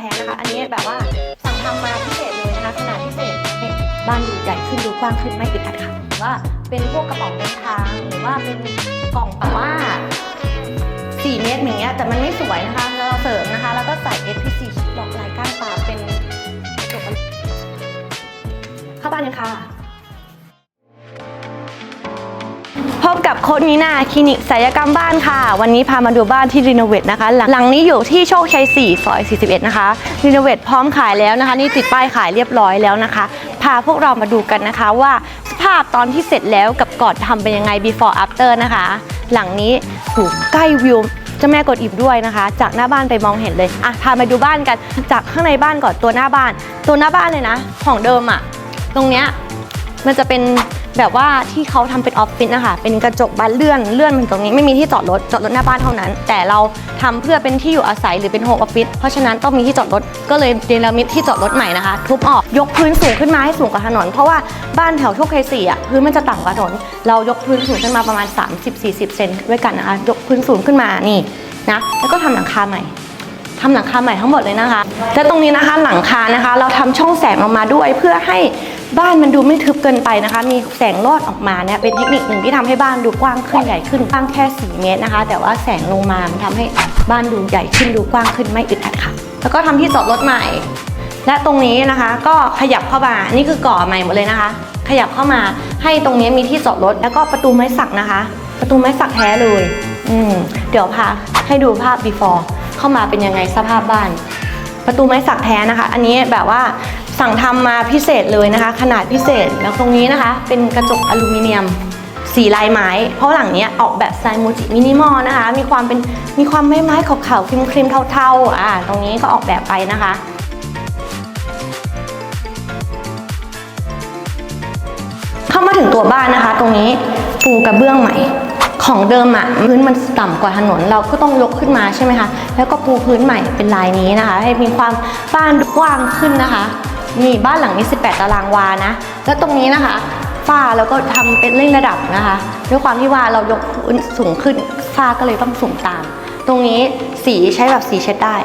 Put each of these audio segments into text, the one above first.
แท้นะคะ อันนี้แบบว่าสั่งทำมาพิเศษเลยนะคะขนาดพิเศษให้บ้านดูใหญ่ขึ้นดูกว้างขึ้นไม่อึดอัดค่ะหรือว่าเป็นพวกกระป๋องเดินทางหรือว่าเป็นกล่องแบบว่า 4 เมตรอย่างเงี้ยแต่มันไม่สวยนะคะเราเสริมนะคะ แล้วก็ใส่ SPC ดอกลายก้านปลาเป็นจบเข้าบ้านกันค่ะ บกับโค้ดนีนาคลินิกศัลยกรรมบ้านค่ะ วันนี้พามาดูบ้านที่รีโนเวทนะคะ หลังนี้อยู่ที่โชคชัย 4 ซอย 41 นะคะ รีโนเวทพร้อมขายแล้วนะคะ นี่ติดป้ายขายเรียบร้อยแล้วนะคะ พาพวกเรามาดูกันนะคะว่าสภาพตอนที่เสร็จแล้วกับก่อนทำเป็นยังไง before after นะคะ หลังนี้อยู่ใกล้วิวจ้าแม่กดอิบด้วยนะคะ จากหน้าบ้านไปมองเห็นเลยอะพามาดูบ้านกันจากข้างในบ้านก่อนตัวหน้าบ้าน ตัวหน้าบ้านเลยนะ ของเดิมอะ ตรงเนี้ยมันจะเป็น แบบว่าที่เขาทำเป็นออฟฟิศนะคะเป็นกระจกบานเลื่อนเลื่อนมันตรงนี้ไม่มีที่จอดรถจอดรถหน้าบ้านเท่านั้น แต่เราทำเพื่อเป็นที่อยู่อาศัยหรือเป็นโฮมออฟฟิศเพราะฉะนั้นต้องมีที่จอดรถก็เลยเดลมิดที่จอดรถใหม่นะคะ ทุบออกยกพื้นสูงขึ้นมาให้สูงกว่าถนน เพราะว่าบ้านแถวโชคชัยสี่อะพื้นมันจะต่ำกว่าถนน เรายกพื้นสูงขึ้นมาประมาณ 30-40 เซนด้วยกันนะคะยกพื้นสูงขึ้นมานี่นะแล้วก็ทำหลังคาใหม่ทำหลังคาใหม่ทั้งหมดเลยนะคะและตรงนี้นะคะหลังคานะคะ เราทำช่องแสงออกมาด้วยเพื่อให้ บ้านมันดูไม่ทึบเกินไปนะคะ มีแสงลอดออกมาเนี่ยเป็นเทคนิคหนึ่งที่ทำให้บ้านดูกว้างขึ้นใหญ่ขึ้นกว้างแค่ 4 เมตรนะคะ แต่ว่าแสงลงมามันทำให้บ้านดูใหญ่ขึ้นดูกว้างขึ้นไม่อึดอัดค่ะ แล้วก็ทำที่จอดรถใหม่ และตรงนี้นะคะก็ขยับเข้ามานี่คือก่อใหม่หมดเลยนะคะ ขยับเข้ามาให้ตรงนี้มีที่จอดรถแล้วก็ประตูไม้สักนะคะ ประตูไม้สักแท้เลย อืมเดี๋ยวพาให้ดูภาพ before เข้ามาเป็นยังไงสภาพบ้าน ประตูไม้สักแท้นะคะ อันนี้แบบว่า สั่งทำมาพิเศษเลยนะคะ ขนาดพิเศษแล้วตรงนี้นะคะ เป็นกระจกอลูมิเนียมสีลายไม้ เพราะหลังเนี้ยออกแบบสไตล์มูจิมินิมอลนะคะ มีความเป็นมีความไม้ไม้ขาวๆครีมครีมๆเทาๆอ่าตรงนี้ก็ออกแบบไปนะคะเข้ามาถึงตัวบ้านนะคะ ตรงนี้ปูกระเบื้องใหม่ของเดิมอะพื้นมันต่ำกว่าถนนเราก็ต้องยกขึ้นมาใช่ไหมคะ แล้วก็ปูพื้นใหม่เป็นลายนี้นะคะ ให้มีความบ้านกว้างขึ้นนะคะ นี่บ้านหลังนี้ 18 ตารางวานะ แล้วตรงนี้นะคะฝ้าแล้วก็ทำเป็นเร่งระดับนะคะ ด้วยความที่ว่าเรายกพื้นสูงขึ้นฝ้าก็เลยต้องสูงตาม ตรงนี้สีใช้แบบสีเช็ดได้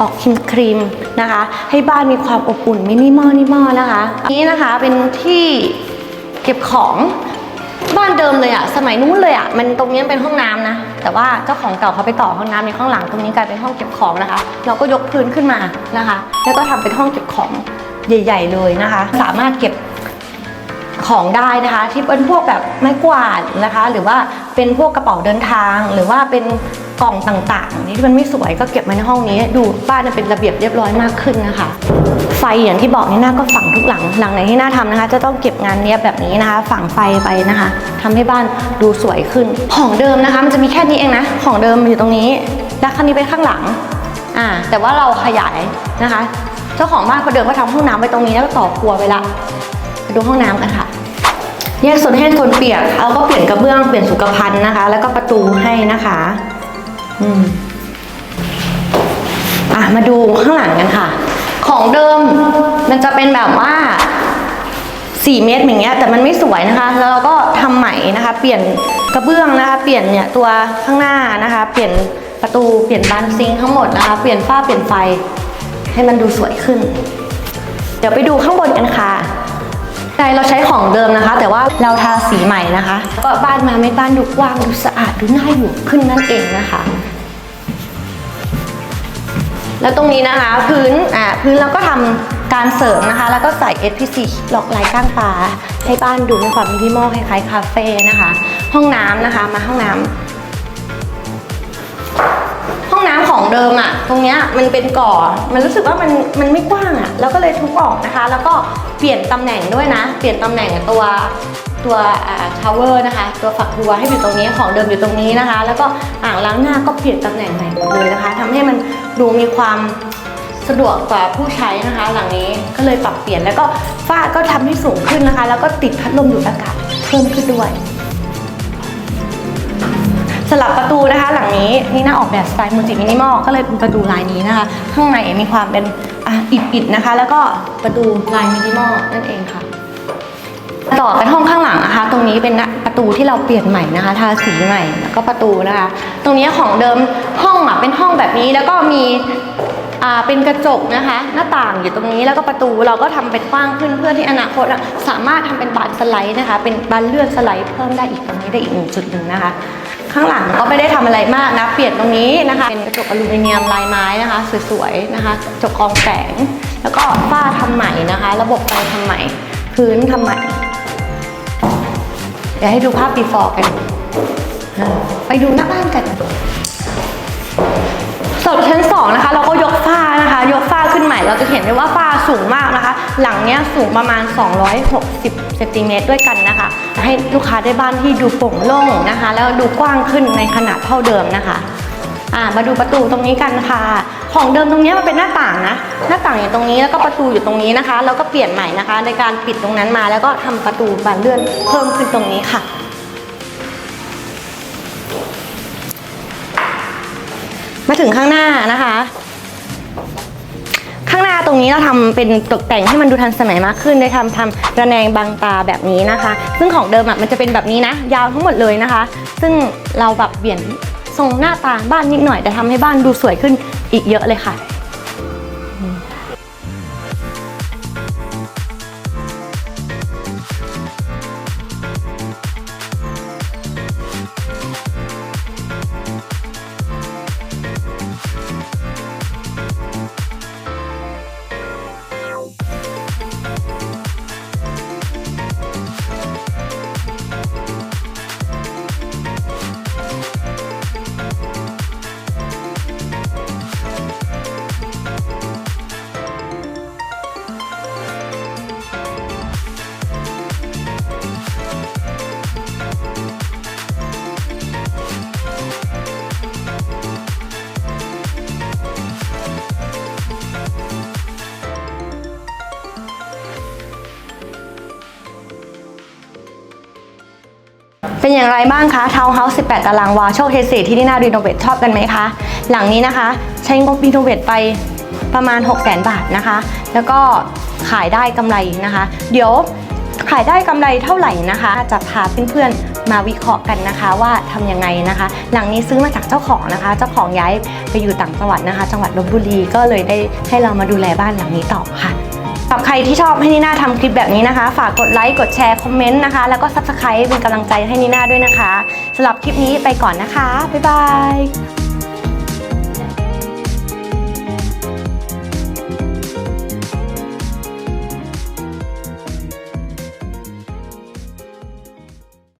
ออกครีมครีมนะคะ ให้บ้านมีความอบอุ่นมินิมอลนิมอลนะคะ นี้นะคะเป็นที่เก็บของบ้านเดิมเลยอะสมัยนู้นเลยอะมันตรงนี้เป็นห้องน้ำนะ แต่ว่าเจ้าของเก่าเขาไปต่อห้องน้ำในข้างหลังตรงนี้กลายเป็นห้องเก็บของนะคะ เราก็ยกพื้นขึ้นมานะคะ แล้วก็ทำเป็นห้องเก็บของ ใหญ่ ๆ เลยนะคะ สามารถเก็บของได้นะคะ ที่เป็นพวกแบบไม้กวาดนะคะ หรือว่าเป็นพวกกระเป๋าเดินทาง หรือว่าเป็นกล่องต่างๆที่มันไม่สวยก็เก็บไว้ในห้องนี้ ดูบ้านเป็นระเบียบเรียบร้อยมากขึ้นนะคะ ไฟอย่างที่บอกนี่หน้าก็ฝังทุกหลังหลังไหนที่หน้าทำนะคะ จะต้องเก็บงานเนี้ยบแบบนี้นะคะ ฝังไฟไปนะคะทำให้บ้านดูสวยขึ้น ของเดิมนะคะ มันจะมีแค่นี้เองนะ ของเดิมอยู่ตรงนี้ แล้วคันนี้เป็นข้างหลังอ่าแต่ว่าเราขยายนะคะ เจ้าของบ้านคนเดิมก็ทำห้องน้ำไว้ตรงนี้แล้วก็ต่อครัวไปละไปดูห้องน้ำกันค่ะแยกโซนให้โซนเปียกเราก็เปลี่ยนกระเบื้องเปลี่ยนสุขภัณฑ์นะคะ แล้วก็ประตูให้นะคะ อืมอะมาดูข้างหลังกันค่ะ ของเดิมมันจะเป็นแบบว่า4เมตรอย่างเงี้ยแต่มันไม่สวยนะคะแล้วเราก็ทำใหม่นะคะ เปลี่ยนกระเบื้องนะคะ เปลี่ยนเนี่ยตัวข้างหน้านะคะ เปลี่ยนประตูเปลี่ยนบานซิงทั้งหมดนะคะ เปลี่ยนฝ้าเปลี่ยนไฟ ให้มันดูสวยขึ้น เดี๋ยวไปดูข้างบนกันค่ะใช่เราใช้ของเดิมนะคะ แต่ว่าเราทาสีใหม่นะคะ ก็บ้านมาไม่บ้านดูกว้างดูสะอาดดูน่าอยู่ขึ้นนั่นเองนะคะ แล้วตรงนี้นะคะพื้นอ่าพื้นเราก็ทำการเสริมนะคะ แล้วก็ใส่ SPC หลอกลายก้างปลาให้บ้านดูมีความมินิมอลคล้ายๆคาเฟ่นะคะ ห้องน้ำนะคะมาห้องน้ำห้องน้ำของเดิมอะ ตรงเนี้ยมันเป็นก่อ มันรู้สึกว่ามันมันไม่กว้างอะเราก็เลยทุบออกนะคะ แล้วก็เปลี่ยนตำแหน่งด้วยนะ เปลี่ยนตำแหน่งตัวตัวชาวเวอร์นะคะ ตัวฝักบัวให้อยู่ตรงนี้ของเดิมอยู่ตรงนี้นะคะ แล้วก็อ่างล้างหน้าก็เปลี่ยนตำแหน่งใหม่หมดเลยนะคะทำให้มันดูมีความสะดวกกว่าผู้ใช้นะคะ หลังนี้ก็เลยปรับเปลี่ยนแล้วก็ฝ้าก็ทำให้สูงขึ้นนะคะ แล้วก็ติดพัดลมดูดอากาศเพิ่มขึ้นด้วย ลับประตูนะคะ หลังนี้นี่น่าออกแบบสไตล์มูจิมินิมอลก็เลยเป็นประตูลายนี้นะคะ ข้างในมีความเป็นอะอิดๆนะคะ แล้วก็ประตูลายมินิมอลนั่นเองค่ะต่อกันห้องข้างหลังนะคะ ตรงนี้เป็นประตูที่เราเปลี่ยนใหม่นะคะ ทาสีใหม่แล้วก็ประตูนะคะ ตรงนี้ของเดิมห้องอะเป็นห้องแบบนี้แล้วก็มีเป็นกระจกนะคะ หน้าต่างอยู่ตรงนี้แล้วก็ประตูเราก็ทำเป็นกว้างขึ้นเพื่อที่อนาคตสามารถทำเป็นบานสไลด์นะคะ เป็นบานเลื่อนสไลด์เพิ่มได้อีกตรงนี้ได้อีกหนึ่งจุดหนึ่งนะคะ ข้างหลังก็ไม่ได้ทำอะไรมากนะเปลี่ยนตรงนี้นะคะ เป็นกระจกอลูมิเนียมลายไม้นะคะ สวยๆนะคะกระจกกรองแสง แล้วก็ฝ้าทำใหม่นะคะ ระบบไฟทำใหม่ พื้นทำใหม่ เดี๋ยวให้ดูภาพ before กัน ไปดูหน้าบ้านกันสำหรับชั้นสองนะคะเรา เราจะเห็นได้ว่าฝ้าสูงมากนะคะ หลังเนี้ยสูงประมาณ 260เซนติเมตรด้วยกันนะคะ ให้ลูกค้าได้บ้านที่ดูโปร่งโล่งนะคะ แล้วดูกว้างขึ้นในขนาดเท่าเดิมนะคะมาดูประตูตรงนี้กันค่ะ ของเดิมตรงเนี้ยมันเป็นหน้าต่างนะ หน้าต่างอยู่ตรงนี้แล้วก็ประตูอยู่ตรงนี้นะคะ แล้วก็เปลี่ยนใหม่นะคะ ในการปิดตรงนั้นมาแล้วก็ทำประตูบานเลื่อนเพิ่มขึ้นตรงนี้ค่ะ มาถึงข้างหน้านะคะ ตรงนี้เราทำเป็นตกแต่งให้มันดูทันสมัยมากขึ้นได้ทำทำระแนงบางตาแบบนี้นะคะ ซึ่งของเดิมอะมันจะเป็นแบบนี้นะ ยาวทั้งหมดเลยนะคะ ซึ่งเราแบบเปลี่ยนทรงหน้าตาบ้านนิดหน่อยแต่ทำให้บ้านดูสวยขึ้นอีกเยอะเลยค่ะ เป็นอย่างไรบ้างคะทาวน์เฮาส์18 ตารางวาโชคเฮสีที่นี่น่ารีโนเวทชอบกันไหมคะ หลังนี้นะคะ ใช้งบรีโนเวทไปประมาณ 6 0 0 0 0 0 บาทนะคะ แล้วก็ขายได้กำไรนะคะ เดี๋ยวขายได้กำไรเท่าไหร่นะคะ จะพาเพื่อนๆมาวิเคราะห์กันนะคะ ว่าทำยังไงนะคะ หลังนี้ซื้อมาจากเจ้าของนะคะ เจ้าของย้ายไปอยู่ต่างจังหวัดนะคะ จังหวัดลบบุรีก็เลยได้ให้เรามาดูแลบ้านหลังนี้ต่อค่ะ สำหรับใครที่ชอบให้นีน่าทำคลิปแบบนี้นะคะ ฝากกดไลค์กดแชร์คอมเมนต์นะคะ แล้วก็ s u b สไครต์เป็นกำลังใจให้นีน่าด้วยนะคะสำหรับคลิปนี้ไปก่อนนะคะ บ๊ายบาย